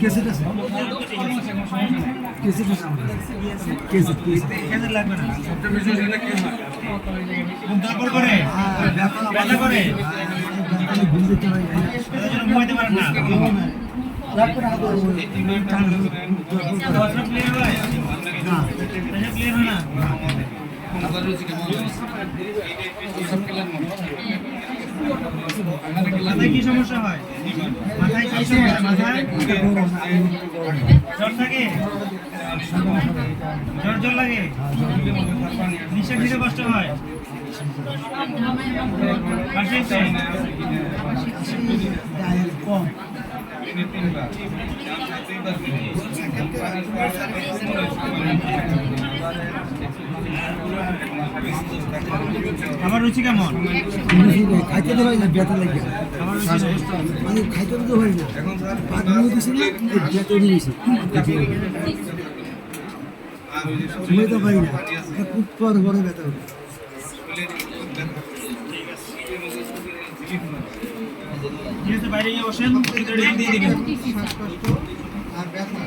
কেসেট আছে আমার কেসেট কেসেট কেন লাগবে না ঘুম তারপর করে ব্যথা করে আমি ঘুম দিতে পারি না ব্যথার জন্য ঘুমাইতে পারেন না লাগবে না ব্যথা ক্লিয়ার হয় না ব্যথা ক্লিয়ার হয় না মাথায় কি সমস্যা হয়? মাথায় কি সমস্যা মাথায় জ্বর থাকে? জ্বর জ্বর লাগে? নিঃশ্বাস নিতে কষ্ট হয়? কম আমার রুচি কেমন? খাইতে তো হয় না ব্যথা লাগে। আমার মানে খাইতে তো হয় না। ভাত নিয়ে দিছি না ব্যথা নিয়ে গেছি। ঘুমাইতে পারি না। খুব পর বড় ব্যথা হবে বাইরে গিয়ে বসেন দিয়ে আর ব্যথা।